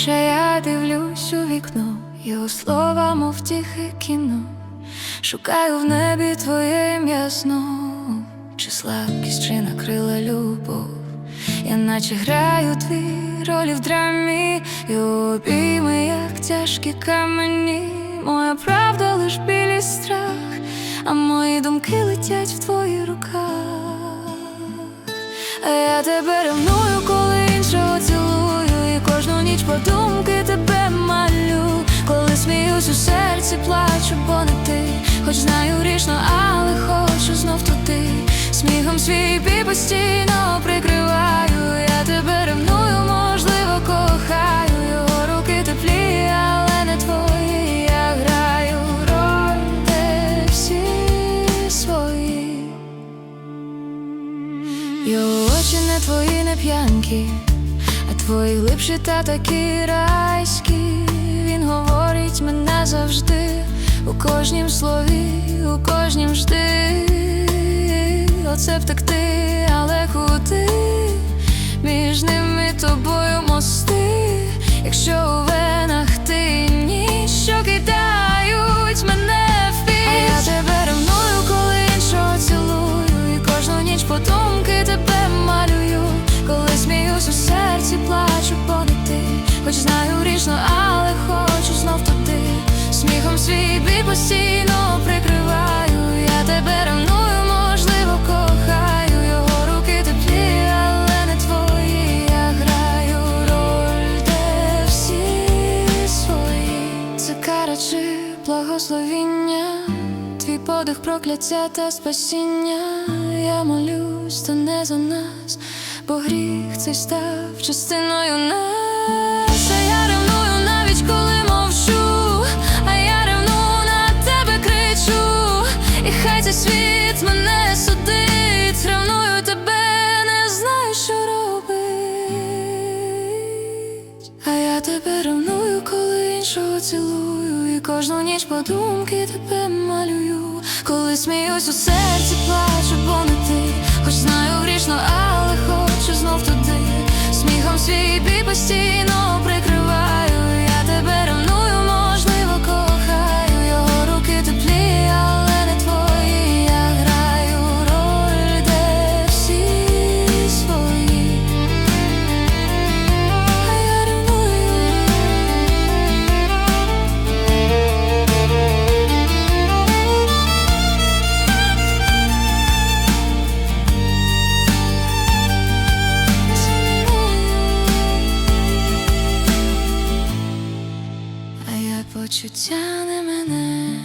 Неначе я дивлюсь у вікно, його слова, мов тихе кіно, шукаю в небі твоє ім'я знов. Чи слабкість, чи накрила любов, я наче граю дві ролі в драмі, І обійми, як тяжкі камені, моя правда лиш білі страх, а мої думки летять в твоїх руках, а я тебе ревную. Сміюсь у серці, плачу, бо не ти. Хоч знаю грішно, але хочу знов туди. Сміхом свій бій постійно прикриваю. Я тебе ревную, можливо, кохаю. Його руки теплі, але не твої. Я граю роль, де всі свої. Його очі не твої, не п'янки, а твої глибші та такі райські. У кожнім слові, у кожнім жди. Оце втекти, але куди між ними тобою мости, якщо у венах ти ніч, що кидають мене в піч. А я тебе ревную, коли іншого цілую, і кожну ніч подумки тебе малюю. Коли сміюсь у серці, плачу, бо ти. Хоч знаю грішно, постійно прикриваю. Я тебе ревную, можливо, кохаю. Його руки теплі, але не твої. Я граю роль, де всі свої. Це кара чи благословіння. Твій подих, прокляття та спасіння. Я молюсь, то не за нас, бо гріх цей став частиною нас. Я тебе ревную, коли іншого цілую, і кожну ніч подумки тебе малюю. Коли сміюсь у серці, плачу, бо не ти. Хоч знаю грішно, але хочу знов туди. Сміхом свій бій постійно прикриваю. Почуття не мене.